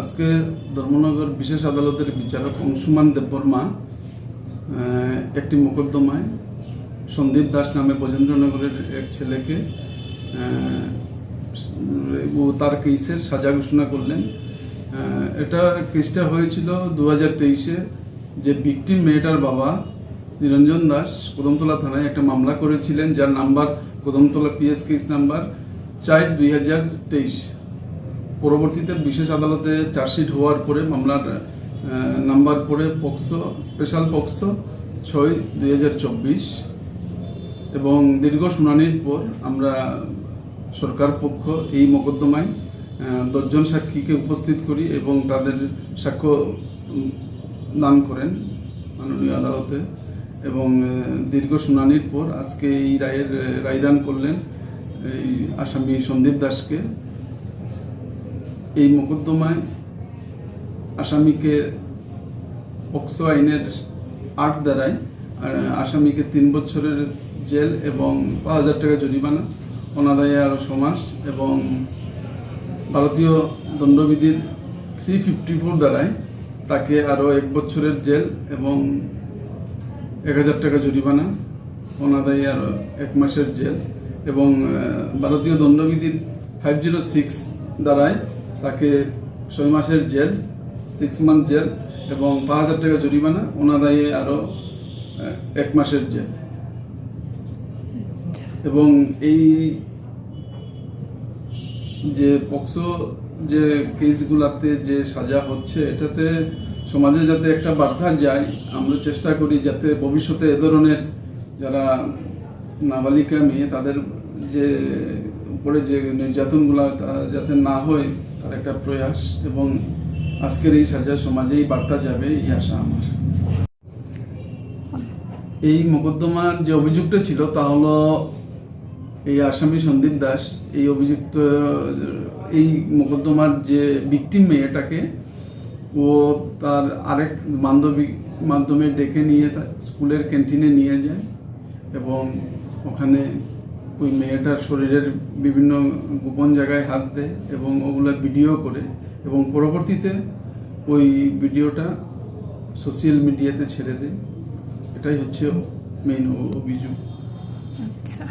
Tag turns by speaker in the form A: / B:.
A: আজকে ধর্মনগর বিশেষ আদালতের বিচারক অংশুমান দেববর্মা একটি মোকদ্দমায় সন্দীপ দাস নামে বজেন্দ্রনগরের এক ছেলেকে ও তার কেসের সাজা ঘোষণা করলেন। এটা কেসটা হয়েছিল দু হাজার তেইশে, যে বিক্টিম মেয়েটার বাবা নিরঞ্জন দাস কদমতলা থানায় একটা মামলা করেছিলেন, যার number Kadamtala PS case number চার দুই হাজার তেইশ। পরবর্তীতে বিশেষ আদালতে চার্জশিট হওয়ার পরে মামলার নাম্বার পরে পক্সো, স্পেশাল পক্সো, ছয় দুই এবং দীর্ঘ শুনানির পর আমরা সরকার পক্ষ এই মোকদ্দমায় দশজন সাক্ষীকে উপস্থিত করি এবং তাদের সাক্ষ্য দান করেন মাননীয় আদালতে। এবং দীর্ঘ শুনানির পর আজকে এই রায়ের রায়দান করলেন এই আসামি সন্দীপ দাসকে এই মোকদ্দমায় আসামিকে পক্সো আইনের আট দ্বারায় আসামিকে তিন বছরের জেল এবং পাঁচ হাজার টাকা জরিমানা, অনাদায়ে আরও সমাস এবং ভারতীয় দণ্ডবিধির থ্রি ফিফটি ফোর দ্বারায় তাকে আরও এক বছরের জেল এবং এক হাজার টাকা জরিমানা, অনাদায়ী আরও এক মাসের জেল। এবং ভারতীয় দণ্ডবিধির ফাইভ জিরো সিক্স দ্বারায় তাকে ছয় মাসের জেল সিক্স মান্থ জেল এবং পাঁচ হাজার টাকা জরিমানা, অনাদায়ী আরও এক মাসের জেল। এবং এই যে পক্সো যে কেসগুলাতে যে সাজা হচ্ছে, এটাতে সমাজে যাতে একটা বার্তা যায়, আমরা চেষ্টা করি যাতে ভবিষ্যতে এ ধরনের যারা নাবালিকা মেয়ে, তাদের যে উপরে যে নির্যাতনগুলা যাতে না হয়, তার একটা প্রয়াস এবং আজকের এই সাজা সমাজেই বার্তা যাবে, এই আশা আমার। এই মোকদ্দমার যে অভিযুক্ত ছিল, তা হলো এই আসামি সন্দীপ দাস। এই অভিযুক্ত, এই মোকদ্দমার যে ভিকটিম মেয়েটাকে, ও তার আরেক বান্ধবী মাধ্যমে ডেকে নিয়ে স্কুলের ক্যান্টিনে নিয়ে যায় এবং ওখানে ওই মেয়েটার শরীরের বিভিন্ন গোপন জায়গায় হাত দেয় এবং ওগুলো ভিডিও করে এবং পরবর্তীতে ওই ভিডিওটা সোশ্যাল মিডিয়াতে ছেড়ে দেয়। এটাই হচ্ছে মেইন অভিযোগ
B: আচ্ছা।